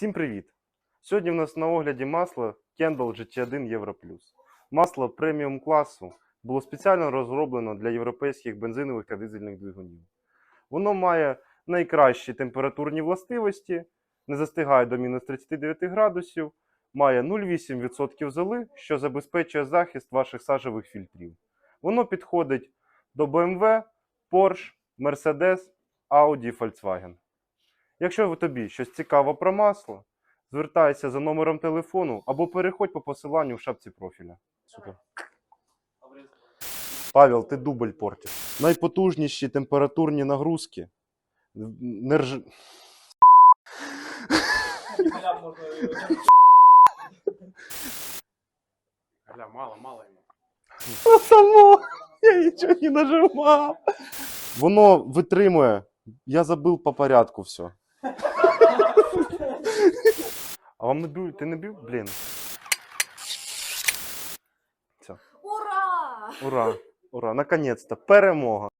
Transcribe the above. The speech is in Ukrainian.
Всім привіт! Сьогодні в нас на огляді масло Kendall GT1 Euro. Масло преміум класу було спеціально розроблено для європейських бензинових та дизельних двигунів. Воно має найкращі температурні властивості, не застигає до мінус 39 градусів, має 0,8% золи, що забезпечує захист ваших сажевих фільтрів. Воно підходить до BMW, Porsche, Mercedes, Audi, Volkswagen. Якщо тобі щось цікаво про масло, звертайся за номером телефону або переходь по посиланню в шапці профіля. Супер. Павел, ти дубль портиш. Найпотужніші температурні нагрузки. Не рж... Гля, мало, мало ему. Само! Я нічого не нажимав. Воно витримує. Я забив по порядку все. А вам не бив? Ти не бив? Блін. Ура! Ура! Ура! Наконець-то! Перемога!